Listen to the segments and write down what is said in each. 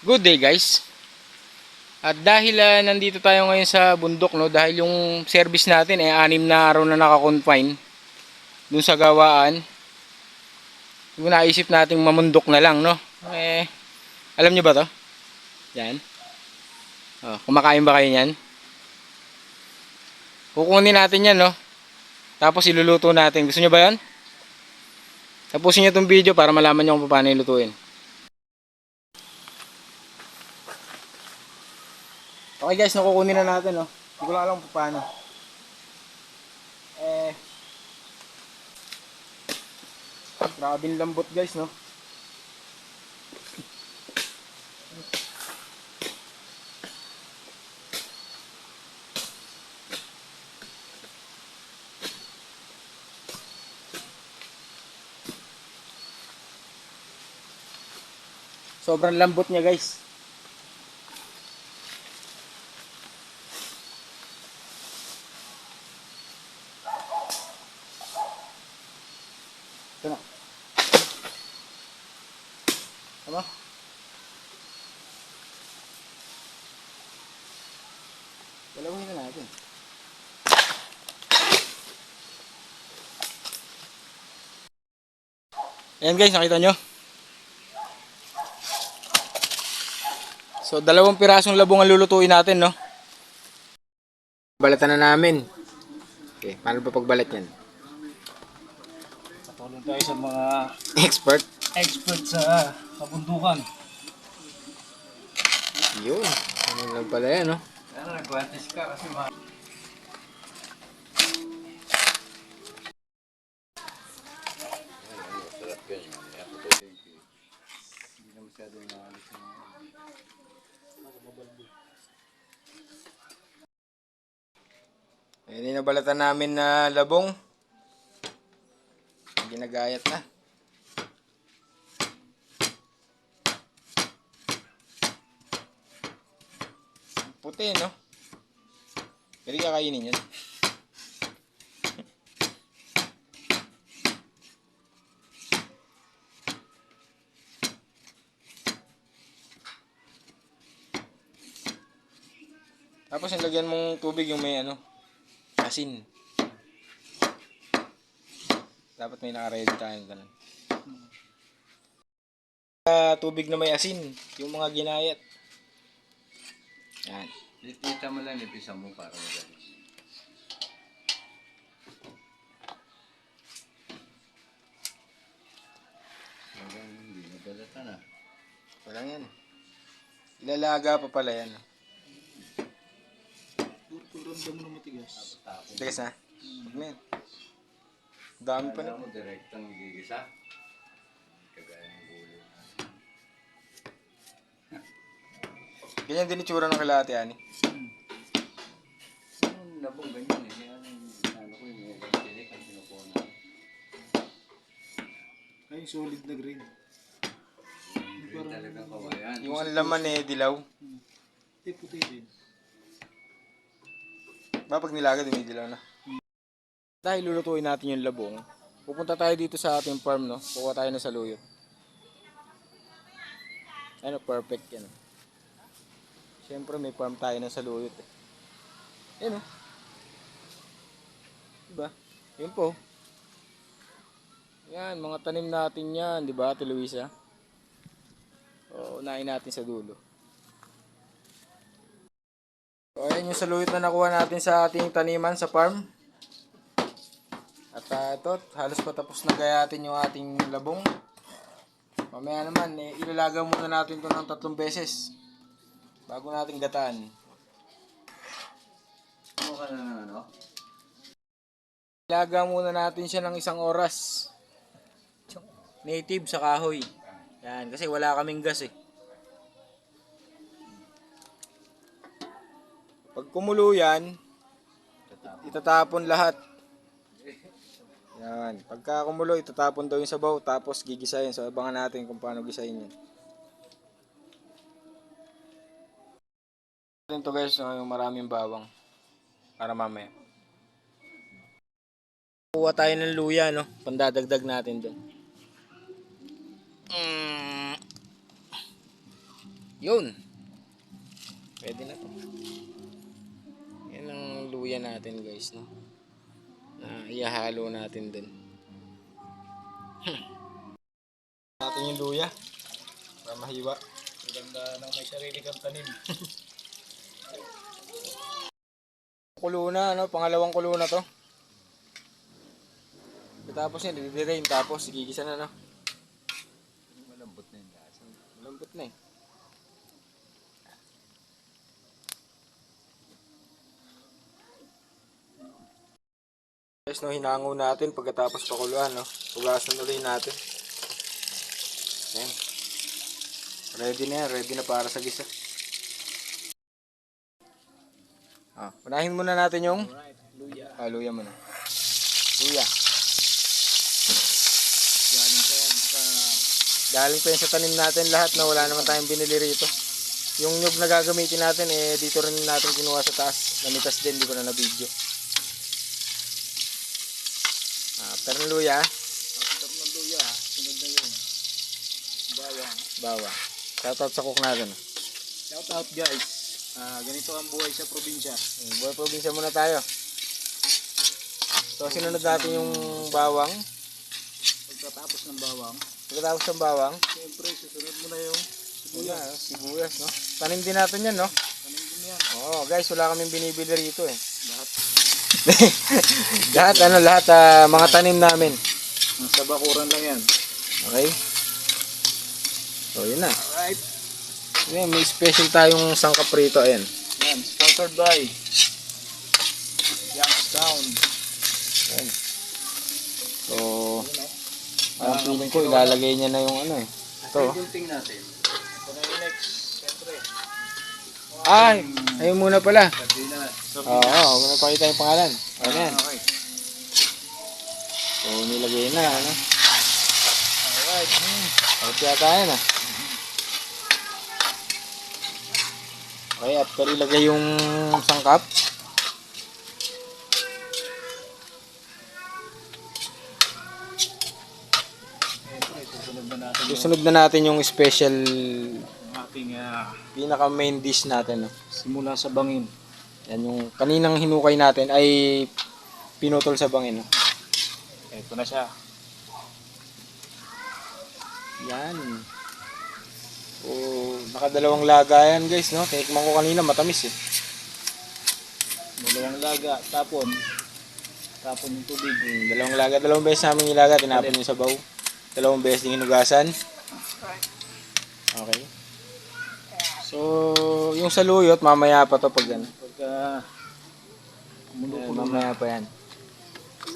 Good day guys. At dahil ah, nandito tayo ngayon sa bundok no, dahil yung service natin eh anim na araw na naka-confine dun sa gawaan. Yung naisip nating mamundok na lang no. Eh alam niyo ba 'to? Yan. Oh, kumakain ba kayo niyan? Kukunin natin 'yan no. Tapos iluluto natin. Gusto niyo ba 'yan? Tapusin niyo tong video para malaman niyo kung paano ilutuin. Okay guys, nakukunin na natin, no? Hindi ko lang alam paano. Eh, grabe lambot guys, no? Sobrang lambot niya guys. Ito na. Tama? Dalawin na natin. Ayan guys, nakita nyo? So, dalawang pirasong labong ang lulutuin natin, no? Balatan na namin. Okay, paano ba pagbalat yan? Patulong tayo sa mga Expert? expert sa kabundukan. Yun. Ano lang pala yan, no? Ano, nagwantes ka kasi mga... Ayan yung nabalatan namin na labong. Ginagayat na. Puti, no? Pwede kakainin yan. Tapos nilagyan mong tubig yung may ano, asin. Dapat may naka-ready tayong ganun. Ah, tubig na may asin, yung mga ginayat. Yan. Tita mo lang, ipisa mo para magalis. Hanggang hindi nabalatan ah. Walang yan. Ilalaga pa pala yan. Ramdam mo na matigas. Tigas na. Huwag na yan. Dami pa na. Alam mo, direktang gigisa. Kagaya ng gulo. Ganyan din itsura ng kalahati, ani. Yung labong ganyan eh. Kaya ano ano ko yung mga tinik ang kinukuha na. Ay, solid na green. Yung talagang kawayan. Yung ang laman eh, dilaw. Hindi, puti din. Ba, pag nilaga, dumidilaw na. Dahil lulutuin natin yung labong, pupunta tayo dito sa ating farm, no? Kukuha tayo ng saluyot. Ano, perfect yan. Siyempre, may farm tayo ng saluyot. Eh. Yan, oh. Diba? Yun po. Yan, mga tanim natin yan, di ba, Ate Luisa? O, unahin natin sa dulo. So, ayan yung saluyot na nakuha natin sa ating taniman sa farm. Ah, ito, halos patapos na gayatin yung ating labong. Mamaya naman, eh, ilalaga muna natin to ng tatlong beses. Bago natin gataan. Ano ka na ng ano? Ilaga muna natin siya ng isang oras. Native sa kahoy. Yan, kasi wala kaming gas eh. Pag kumulo yan, itatapon lahat. Yan. Pagka kumulo, itatapon daw yung sabaw, tapos gigisahin. So, abangan natin kung paano gisahin yan. Ito guys, no, yung maraming bawang. Para mamaya. Kuha tayo ng luya, no? Pandadagdag natin doon. Mm. Yun. Pwede na to. Yan ang luya natin guys, no? Na ihahalo natin din. Hmm. natin yung luya. Para mahiwa. Maganda nang may sarili kang tanim. Kulo na, no? Pangalawang kulo na to. Tapos yan, didirain. Tapos, gigisa na, no? Malambot na yung lasa. Malambot na eh. Guys, no, hinango natin pagkatapos pakuluan, no? Pugasan ulit natin. Ayan. Ready na yan, ready na para sa gisa. Ah, unahin muna natin yung Alright, luya. ah, luya muna. Luya. Yan sa... Galing pa yun sa tanim natin lahat na wala naman tayong binili rito. Yung nyug na gagamitin natin eh dito rin natin kinuha sa taas. Namitas din, di ko na na-video. Ah, pero ng luya, After ng luya, sunod na yun. Bawang. bawa. Shoutout sa cook natin. Shout out guys. Ah, ganito ang buhay sa probinsya. Mm, Buhay probinsya muna tayo. So sinunod natin yung bawang. Pagkatapos ng bawang, Pagkatapos ng bawang, siyempre susunod mo na yung Sibuyas, sibuyas. sibuyas, no? Tanim din natin yan, no? Tanim din yan. Oo, guys, wala kaming binibili rito eh. Lahat. lahat, ano, lahat, ah, mga tanim namin. Sa bakuran lang yan. Okay? So, yun na. Alright. Yan, may special tayong sangkap rito, ayan. Yan, sponsored by Youngstown. ayan. So, eh. parang feeling ko, ilalagay niya na yung ano eh. Ito. Gunting natin. Ito na yung next. Siyempre. Ay, ayun muna pala. Sardinas. Oo, oh, oh, pakita yung pangalan. Ayan. Okay. So, nilagay na, ano. Alright. Hmm. Out yata yan ah. Okay, after ilagay yung sangkap, susunod na natin yung special ating ah, pinaka main dish natin. No? simula sa bangin. Yan yung kaninang hinukay natin ay pinutol sa bangin. Ito na siya. Yan. So, nakadalawang laga yan guys, no? Tinikman ko kanina, matamis eh. Dalawang laga, tapon. Tapon yung tubig. Hmm, dalawang laga, dalawang beses namin ilaga, tinapon yung sabaw. Dalawang beses din hinugasan. Okay. So, yung saluyot, mamaya pa to pag ano. Ayan, mamaya pa yan.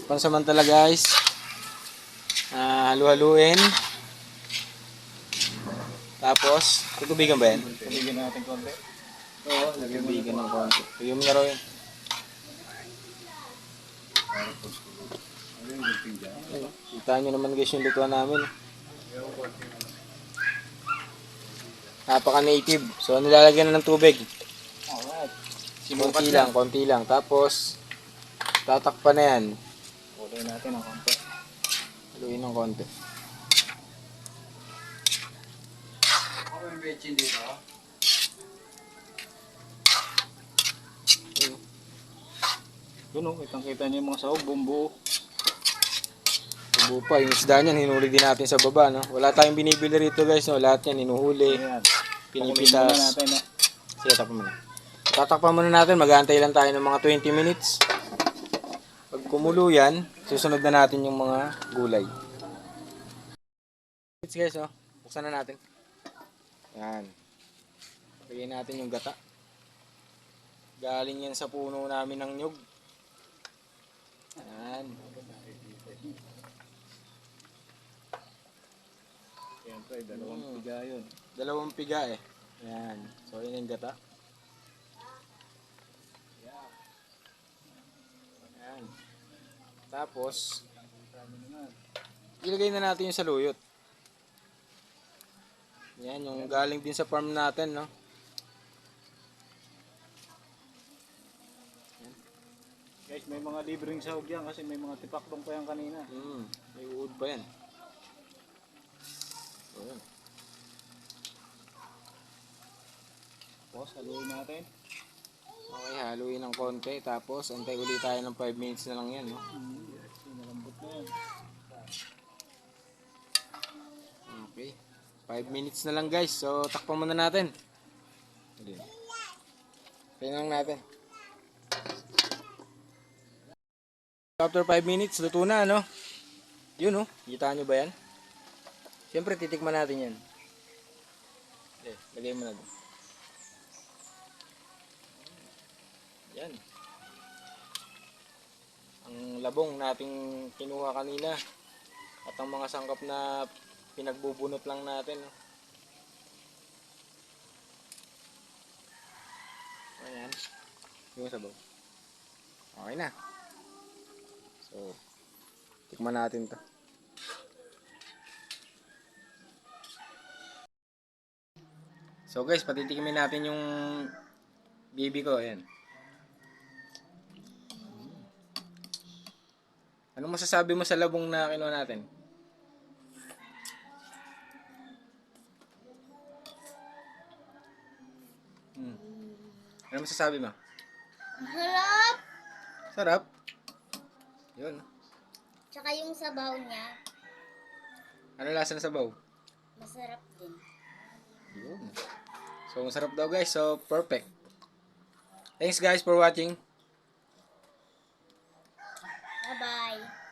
Pansamantala guys, ah halu-haluin. Tapos, tutubigan ba yan? Tubigan natin konti. Oo, tutubigan ng konti. Tuyo mo na raw yun. Kita nyo naman guys yung lutuan namin. Napaka-native. So, nilalagyan na ng tubig. Alright. Konti lang, konti lang. Tapos, tatakpan na yan. Kulay natin ang konti. Haluin ng konti. Ako yung betchin dito. Yun. Yun o, kitang kita niyo yung mga sahog, bumbu. Tubo pa. Yung isda niyan, hinuli din natin sa baba. No? Wala tayong binibili rito guys. No? Lahat yan, hinuhuli. Ayan. Pinipitas. Pakuloyin muna natin. No? Tatakpan muna natin. Mag-aantay lang tayo ng mga 20 minutes. Pag kumulo yan, susunod na natin yung mga gulay. It's guys, oh. Buksan na natin. Yan. Lagyan natin yung gata. Galing yan sa puno namin ng nyug. Yan. Siyempre, dalawang Mm. piga yun. Dalawang piga eh. Yan. So, yun yung gata. Yan. Tapos, ilagay na natin yung saluyot. Yan, yung galing din sa farm natin, no? Guys, may mga libreng sahog yan kasi may mga tipaklong pa yan kanina. Mm, may uod pa yan. Yun. Tapos, haluin natin. Okay, haluin ng konti. Tapos, antay ulit tayo ng 5 minutes na lang yan, no? Okay. 5 minutes na lang guys. So, takpan muna natin. Tingnan natin. After 5 minutes, luto na, no? Yun, no? Kita nyo ba yan? Siyempre, titikman natin yan. Okay, lagay mo na doon. Yan. Ang labong nating kinuha kanina. At ang mga sangkap na pinagbubunot lang natin. No? Ayan. Yung sabaw. Okay na. So, tikman natin to. So guys, patitikmin natin yung bibi ko. Ayan. Ano masasabi mo sa labong na kinuha natin? Hmm. Ano masasabi mo? Harap! Sarap. Yun. Tsaka yung sabaw niya, Ano lasa ng sabaw? masarap din. Yun. So, masarap daw guys. So, perfect. Thanks guys for watching. Bye-bye.